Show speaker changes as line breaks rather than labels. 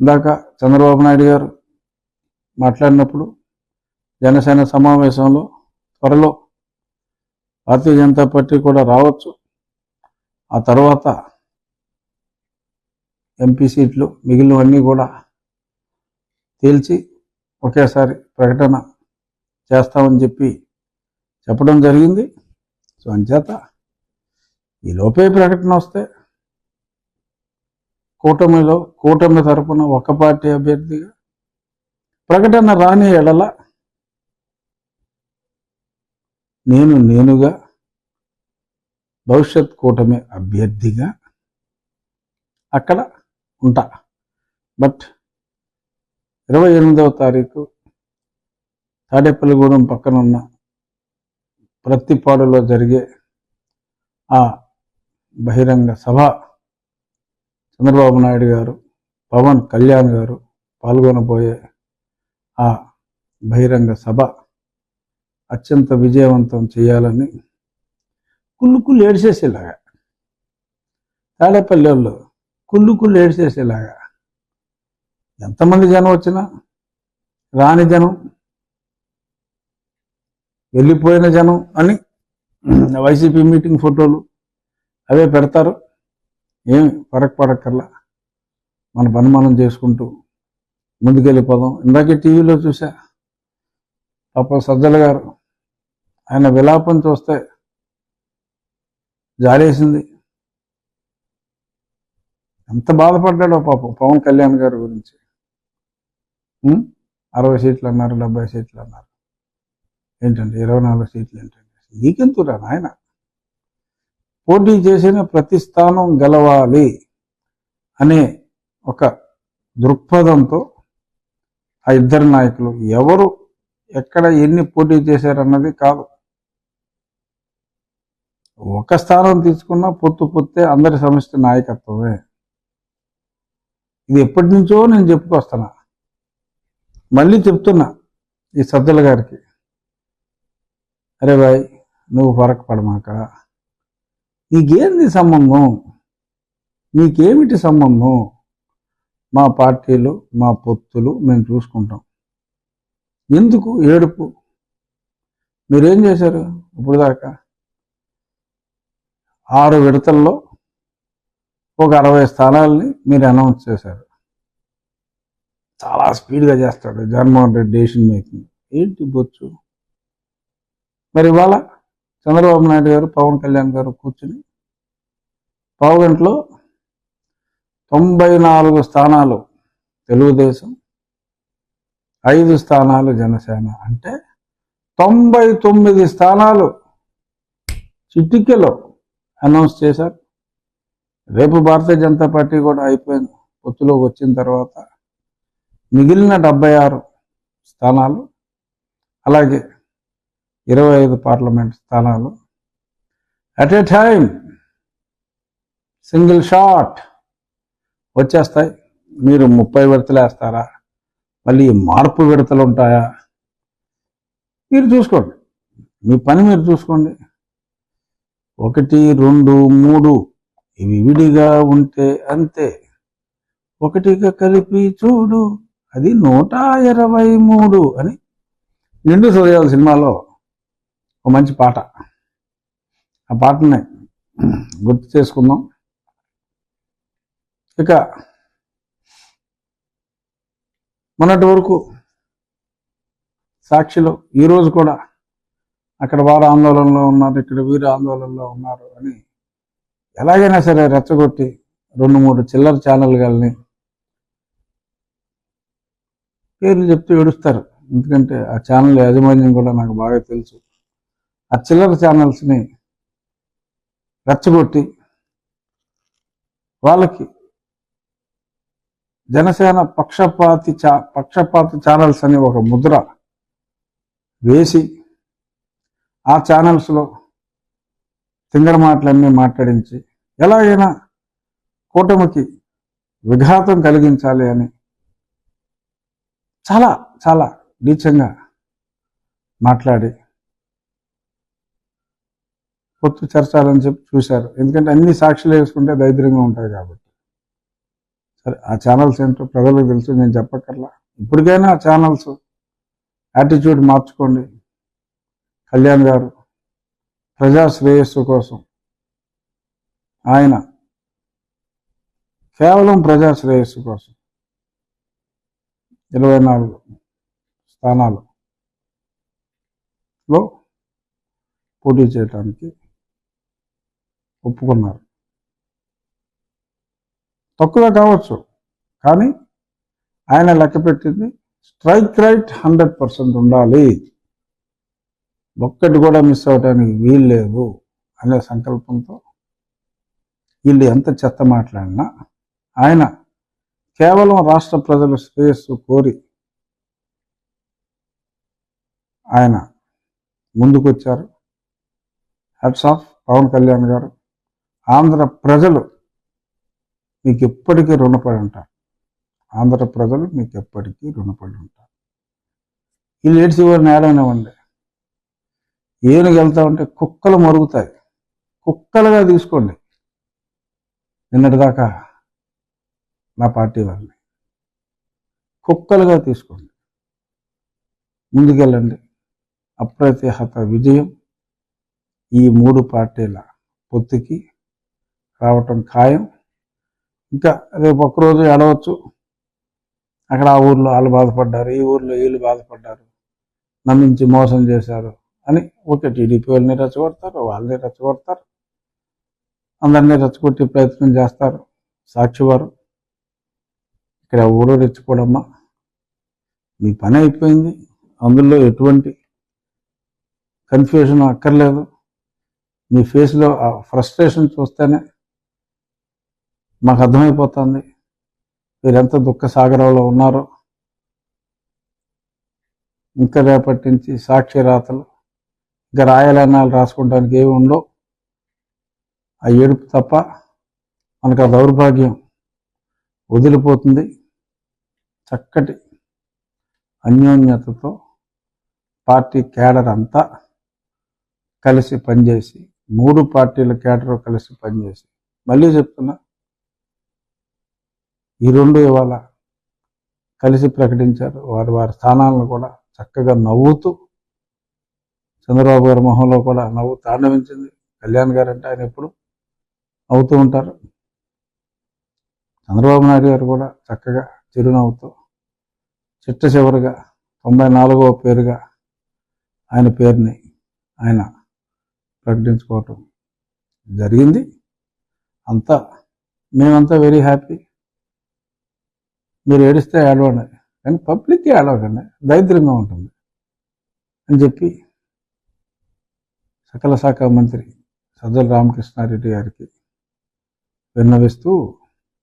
ఇందాక చంద్రబాబు నాయుడు గారు మాట్లాడినప్పుడు జనసేన సమావేశంలో త్వరలో భారతీయ జనతా పార్టీ కూడా రావచ్చు. ఆ తర్వాత ఎంపీ సీట్లు మిగిలినవన్నీ కూడా తేల్చి ఒకేసారి ప్రకటన చేస్తామని చెప్పి చెప్పడం జరిగింది. సో అంచేత ఈ లోపే ప్రకటన వస్తే కూటమిలో కూటమి తరపున ఒక పార్టీ అభ్యర్థిగా ప్రకటన రాని ఎడల నేను నేనుగా భవిష్యత్ కూటమి అభ్యర్థిగా అక్కడ ఉంటా. బట్ ఇరవై ఎనిమిదవ తారీఖు తాడేపల్లిగూడెం పక్కన ఉన్న ప్రత్తిపాడులో జరిగే ఆ బహిరంగ సభ చంద్రబాబు నాయుడు గారు పవన్ కళ్యాణ్ గారు పాల్గొనబోయే ఆ బహిరంగ సభ అత్యంత విజయవంతం చేయాలని కుళ్ళు కుళ్ళు ఏడ్చేసేలాగా. తాడేపల్లి వాళ్ళు కుళ్ళు కుళ్ళు ఏడ్చేసేలాగా. ఎంతమంది జనం వచ్చినా రాని జనం వెళ్ళిపోయిన జనం అని వైసీపీ మీటింగ్ ఫోటోలు అవే పెడతారు. ఏం పరక్ పడక్కర్లా మన పని మనం చేసుకుంటూ ముందుకెళ్ళిపోదాం ఇందాకే టీవీలో చూసా పాప సజ్జల గారు ఆయన విలాపం చూస్తే జాలేసింది. ఎంత బాధపడ్డాడో పాపం పవన్ కళ్యాణ్ గారి గురించి. అరవై సీట్లు అన్నారు డెబ్బై సీట్లు అన్నారు. ఏంటండి ఇరవై నాలుగు సీట్లు ఏంటండి? నీకెంతురా నాయన? పోటీ చేసిన ప్రతి స్థానం గెలవాలి అనే ఒక దృక్పథంతో ఆ ఇద్దరు నాయకులు ఎవరు ఎక్కడ ఎన్ని పోటీ చేశారన్నది కాదు. ఒక స్థానం తీసుకున్నా పొత్తు పొత్తే అందరి సమిష్టి నాయకత్వమే. ఇది ఎప్పటి నుంచో నేను చెప్పుకొస్తున్నా. మళ్ళీ చెప్తున్నా ఈ సజ్జల గారికి. అరే బాయ్ నువ్వు ఫరక్ పడమాక. నీకేంది సంబంధం? నీకేమిటి సంబంధం? మా పార్టీలు మా పొత్తులు మేము చూసుకుంటాం. ఎందుకు ఏడుపు? మీరేం చేశారు ఇప్పుడు దాకా ఆరు విడతల్లో ఒక అరవై స్థానాలని మీరు అనౌన్స్ చేశారు. చాలా స్పీడ్గా చేస్తాడు జగన్మోహన్ రెడ్డి డెసిషన్ మేకింగ్. ఏంటి బొచ్చు? మరి ఇవాళ చంద్రబాబు నాయుడు గారు పవన్ కళ్యాణ్ గారు కూర్చుని పావుగంటలో తొంభై నాలుగు స్థానాలు తెలుగుదేశం ఐదు స్థానాలు జనసేన. అంటే తొంభై తొమ్మిది స్థానాలు చిటికెలో అనౌన్స్ చేశారు. రేపు భారతీయ జనతా పార్టీ కూడా అయిపోయింది. పొత్తులోకి వచ్చిన తర్వాత మిగిలిన డెబ్బై ఆరు స్థానాలు. అలాగే ఇరవై ఐదు పార్లమెంట్ స్థానాలు. At a time single shot వచ్చేస్తాయి. మీరు ముప్పై విడతలు వేస్తారా మళ్ళీ మార్పు విడతలు ఉంటాయా మీరు చూసుకోండి. మీ పని మీరు చూసుకోండి. ఒకటి రెండు మూడు ఇవి విడిగా ఉంటే అంతే. ఒకటిగా కలిపి చూడు. అది నూట ఇరవై మూడు అని నిండు సూర్యాల సినిమాలో ఒక మంచి పాట. ఆ పాటని గుర్తు చేసుకుందాం. ఇక మొన్నటి వరకు సాక్షిలో ఈరోజు కూడా అక్కడ వారు ఆందోళనలో ఉన్నారు ఇక్కడ వీరు ఆందోళనలో ఉన్నారు అని ఎలాగైనా సరే రెచ్చగొట్టి రెండు మూడు చిల్లర ఛానల్ గల్ని పేర్లు చెప్తూ ఏడుస్తారు. ఎందుకంటే ఆ ఛానల్ యాజమాన్యం కూడా నాకు బాగా తెలుసు. ఆ చిల్లర ఛానల్స్ని రెచ్చగొట్టి వాళ్ళకి జనసేన పక్షపాతి చా పక్షపాత ఛానల్స్ అని ఒక ముద్ర వేసి ఆ ఛానల్స్లో తింగర మాటలన్నీ మాట్లాడించి ఎలాగైనా కూటమికి విఘాతం కలిగించాలి అని చాలా చాలా నీచంగా మాట్లాడి పొత్తు చర్చాలని చెప్పి చూశారు. ఎందుకంటే అన్ని సాక్షులు వేసుకుంటే దరిద్రంగా ఉంటాయి కాబట్టి. సరే ఆ ఛానల్స్ ఏంటో ప్రజలకు తెలుసు నేను చెప్పక్కర్లా. ఇప్పటికైనా ఆ ఛానల్స్ యాటిట్యూడ్ మార్చుకోండి. కళ్యాణ్ గారు ప్రజా శ్రేయస్సు కోసం. ఆయన కేవలం ప్రజా శ్రేయస్సు కోసం. ఇరవై నాలుగు స్థానాలు. లో పోటీ చేయడానికి ఒప్పుకున్నారు. తక్కువ కావచ్చు కానీ ఆయన లెక్క పెట్టింది స్ట్రైక్ రైట్ హండ్రెడ్ పర్సెంట్ ఉండాలి. ఒక్కటి కూడా మిస్ అవడానికి వీలు లేదు అనే సంకల్పంతో వీళ్ళు ఎంత చెత్త మాట్లాడినా ఆయన కేవలం రాష్ట్ర ప్రజల శ్రేయస్సు కోరి ఆయన ముందుకొచ్చారు. హెడ్స్ ఆఫ్ పవన్ కళ్యాణ్ గారు. ఆంధ్ర ప్రజలు మీకు ఎప్పటికీ రుణపడి ఉంటారు. ఆంధ్ర ప్రజలు మీకు ఎప్పటికీ రుణపడి ఉంటారు. ఈ ఏడ్చి వారిని ఏడనివ్వండి ఏనుగు వెళ్తా ఉంటే కుక్కలు మరుగుతాయి. కుక్కలుగా తీసుకోండి. నిన్నటిదాకా నా పార్టీ వాళ్ళని కుక్కలుగా తీసుకోండి. ముందుకెళ్ళండి. అప్రతిహత విజయం ఈ మూడు పార్టీల పొత్తుకి రావటం ఖాయం. ఇంకా రేపు ఒక్కరోజు ఎడవచ్చు అక్కడ ఆ ఊర్లో వాళ్ళు బాధపడ్డారు ఈ ఊర్లో వీళ్ళు బాధపడ్డారు నమ్మించి మోసం చేశారు అని ఓకే టీడీపీ వాళ్ళని రెచ్చగొడతారు వాళ్ళని రెచ్చగొడతారు అందరినీ రెచ్చగొట్టే ప్రయత్నం చేస్తారు. సాక్షివారు ఇక్కడ ఎవడో రెచ్చుకోవడమ్మా మీ పని అయిపోయింది. అందులో ఎటువంటి కన్ఫ్యూజన్ అక్కర్లేదు. మీ ఫేస్లో ఆ ఫ్రస్ట్రేషన్ చూస్తేనే మాకు అర్థమైపోతుంది. వీరెంత ఎంత దుఃఖ సాగరంలో ఉన్నారో. ఇంకా రేపటి నుంచి సాక్షి రాతలు ఇంకా రాయాలన్నాలు రాసుకోవడానికి ఏమి ఉండవు. ఆ ఏడుపు తప్ప మనకు ఆ దౌర్భాగ్యం వదిలిపోతుంది. చక్కటి అన్యోన్యతతో పార్టీ కేడర్ అంతా కలిసి పనిచేసి మూడు పార్టీల కేడర్ కలిసి పనిచేసి మళ్ళీ చెప్తున్నా ఈ రెండు ఇవాళ కలిసి ప్రకటించారు. వారి వారి స్థానాలను కూడా చక్కగా నవ్వుతూ చంద్రబాబు గారి మొహంలో కూడా నవ్వు తాండవించింది. కళ్యాణ్ గారు అంటే ఆయన ఎప్పుడు నవ్వుతూ ఉంటారు. చంద్రబాబు నాయుడు గారు కూడా చక్కగా చిరునవ్వుతూ చిట్ట చివరిగా తొంభై నాలుగవ పేరుగా ఆయన పేరుని ఆయన ప్రకటించుకోవటం జరిగింది. అంతా మేమంతా వెరీ హ్యాపీ. మీరు ఏడిస్తే ఏడవండి కానీ పబ్లిక్కి ఏడవకండి దరిద్రంగా ఉంటుంది. అని చెప్పి సకల శాఖ మంత్రి సజ్జల రామకృష్ణారెడ్డి గారికి విన్నవిస్తూ